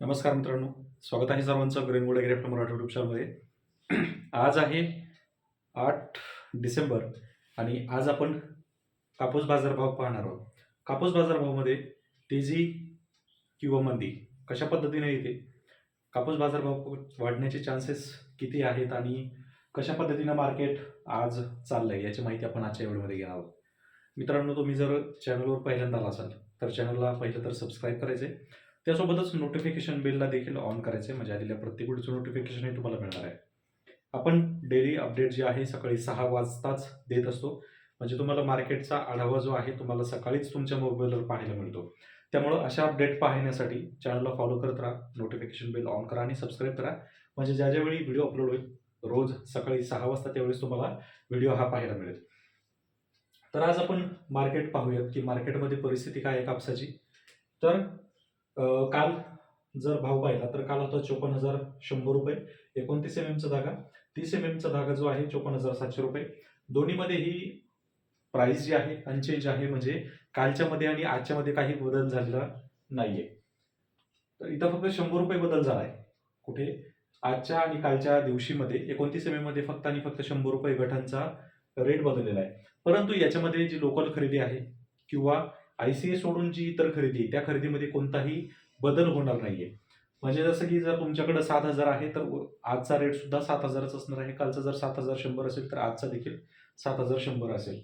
नमस्कार मित्रांनो. स्वागत आहे सर्वांचं ग्रीनवूड ग्रेफ्ट मराठी युट्यूब चॅनलमध्ये आज आहे आठ डिसेंबर आणि आज आपण कापूस बाजारभाव पाहणार आहोत. कापूस बाजारभावामध्ये तेजी किंवा मंदी कशा पद्धतीने येते? कापूस बाजारभाव वाढण्याचे चान्सेस किती आहेत आणि कशा पद्धतीनं मार्केट आज चाललं आहे याची माहिती आपण आजच्या व्हिडिओमध्ये घेणार आहोत. मित्रांनो तुम्ही जर चॅनलवर पहिल्यांदा आला असाल तर चॅनलला पहिलं तर सबस्क्राईब करायचे त्यासोबतच नोटिफिकेशन बिलला देखील ऑन करायचे म्हणजे आलेल्या प्रत्येक व्हिडिओचं नोटिफिकेशन हे तुम्हाला मिळणार आहे. आपण डेली अपडेट जे आहे सकाळी सहा वाजताच देत असतो. म्हणजे तुम्हाला मार्केटचा आढावा जो आहे तुम्हाला सकाळीच तुमच्या मोबाईलवर पाहायला मिळतो. त्यामुळं अशा अपडेट पाहण्यासाठी चॅनलला फॉलो करत राहा नोटिफिकेशन बिल ऑन करा आणि सबस्क्राईब करा. म्हणजे ज्या ज्यावेळी व्हिडिओ अपलोड होईल रोज सकाळी सहा वाजता त्यावेळेस तुम्हाला व्हिडिओ हा पाहायला मिळेल. तर आज आपण मार्केट पाहूयात की मार्केटमध्ये परिस्थिती काय आहे कापसाची. तर काल जर भाव पाहिला तर काल होता चोपन्न हजार शंभर रुपये. एकोणतीस एम एमचा धागा. तीस एम एमचा धागा जो आहे चोपन्न हजार सातशे रुपये. दोन्हीमध्ये ही प्राइस जी आहे अनचेंज आहे म्हणजे कालच्यामध्ये आणि आजच्यामध्ये काही बदल झालेला नाहीये. तर इथं फक्त शंभर रुपये बदल झाला आहे. कुठे? आजच्या आणि कालच्या दिवशीमध्ये एकोणतीस एममध्ये फक्त आणि फक्त शंभर रुपये गटांचा रेट बदललेला आहे. परंतु याच्यामध्ये जी लोकल खरेदी आहे किंवा आय सी ए सोडून जी इतर खरेदी त्या खरेदीमध्ये कोणताही बदल होणार नाहीये. म्हणजे जसं की जर तुमच्याकडे सात हजार आहे तर आजचा रेट सुद्धा सात हजारच असणार आहे. कालचा जर सात हजार शंभर असेल तर आजचा देखील सात हजार शंभर असेल.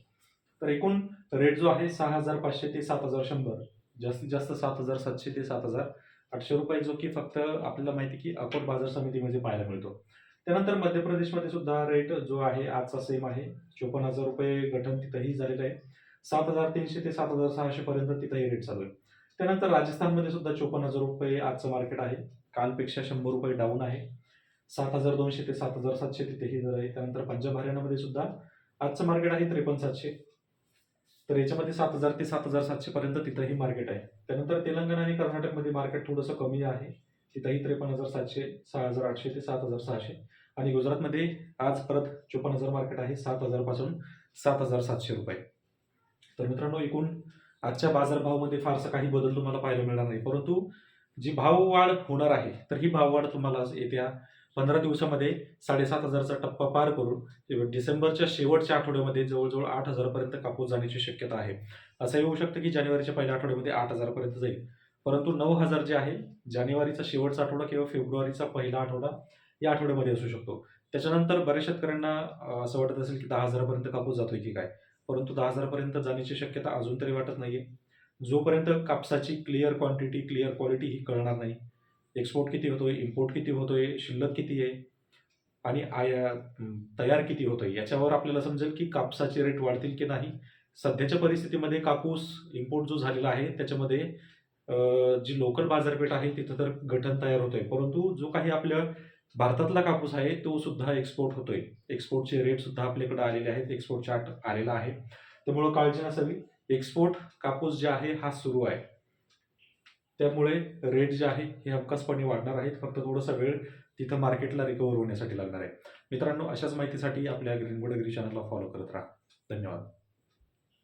तर एकूण रेट जो आहे सहा हजार पाचशे ते सात हजार शंभर. जास्तीत जास्त सात हजार सातशे ते सात हजार आठशे रुपये जो की फक्त आपल्याला माहिती की अकोट बाजार समितीमध्ये पाहायला मिळतो. त्यानंतर मध्य प्रदेशमध्ये सुद्धा रेट जो आहे आजचा सेम आहे. चोपन्न हजार रुपये गठन तिथंही झालेलं आहे. सात हजार तीनशे ते सात हजार सहाशे पर्यंत तिथंही रेट चालू आहे. त्यानंतर राजस्थानमध्ये सुद्धा चोपन्न हजार रुपये आजचं मार्केट आहे. कालपेक्षा शंभर रुपये डाऊन आहे. सात हजार दोनशे ते सात हजार सातशे तिथेही दर आहे. त्यानंतर पंजाब हरियाणामध्ये सुद्धा आजचं मार्केट आहे त्रेपन्न सातशे. तर याच्यामध्ये सात हजार ते सात हजार सातशे पर्यंत तिथंही मार्केट आहे. त्यानंतर तेलंगणा आणि कर्नाटकमध्ये मार्केट थोडंसं कमी आहे. तिथंही त्रेपन्न हजार सातशे सहा हजार आठशे ते सात हजार सहाशे. आणि गुजरातमध्ये आज परत चोपन्न हजार मार्केट आहे. सात हजारपासून सात हजार सातशे रुपये. तर मित्रांनो एकूण आजच्या बाजारभावामध्ये फारसा काही बदल तुम्हाला पाहायला मिळणार नाही. परंतु जी भाववाढ होणार आहे तर ही भाववाढ तुम्हाला येत्या पंधरा दिवसामध्ये साडेसात हजारचा टप्पा पार करून डिसेंबरच्या शेवटच्या आठवड्यामध्ये जवळजवळ आठ हजारपर्यंत कापूस जाण्याची शक्यता आहे. असं येऊ शकतं की जानेवारीच्या पहिल्या आठवड्यामध्ये आठ हजारपर्यंत जाईल. परंतु नऊ हजार जे आहे जानेवारीचा शेवटचा आठवडा किंवा फेब्रुवारीचा पहिला आठवडा या आठवड्यामध्ये असू शकतो. त्याच्यानंतर बऱ्याच शेतकऱ्यांना असं वाटत असेल की दहा हजारापर्यंत कापूस जातोय की काय. परंतु दहा हजारपर्यंत जाण्याची शक्यता अजून तरी वाटत नाही आहे जोपर्यंत कापसाची क्लिअर क्वांटिटी क्लिअर क्वालिटी ही कळणार नाही. एक्सपोर्ट किती होतोय इम्पोर्ट किती होतोय शिल्लक किती आहे आणि आय तयार किती होतोय याच्यावर आपल्याला समजेल की कापसाचे रेट वाढतील की नाही. सध्याच्या परिस्थितीमध्ये कापूस इम्पोर्ट जो झालेला आहे त्याच्यामध्ये जी लोकल बाजारपेठ आहे तिथं तर गठन तयार होतोय. परंतु जो काही आपल्या भारतातला कापूस आहे तो सुद्धा एक्सपोर्ट होतोय. एक्सपोर्टचे रेट सुद्धा आपल्याकडे आलेले आहेत एक्सपोर्ट चार्ट आलेला आहे. त्यामुळं काळजी नसावी. एक्सपोर्ट कापूस जे आहे हा सुरू आहे. त्यामुळे रेट जे आहे हे हमखासपणे वाढणार आहेत. फक्त थोडासा वेळ तिथं मार्केटला रिकवर होण्यासाठी लागणार आहे. मित्रांनो अशाच माहितीसाठी आपल्या ग्रीनबोर्ड अग्री चॅनलला फॉलो करत राहा. धन्यवाद.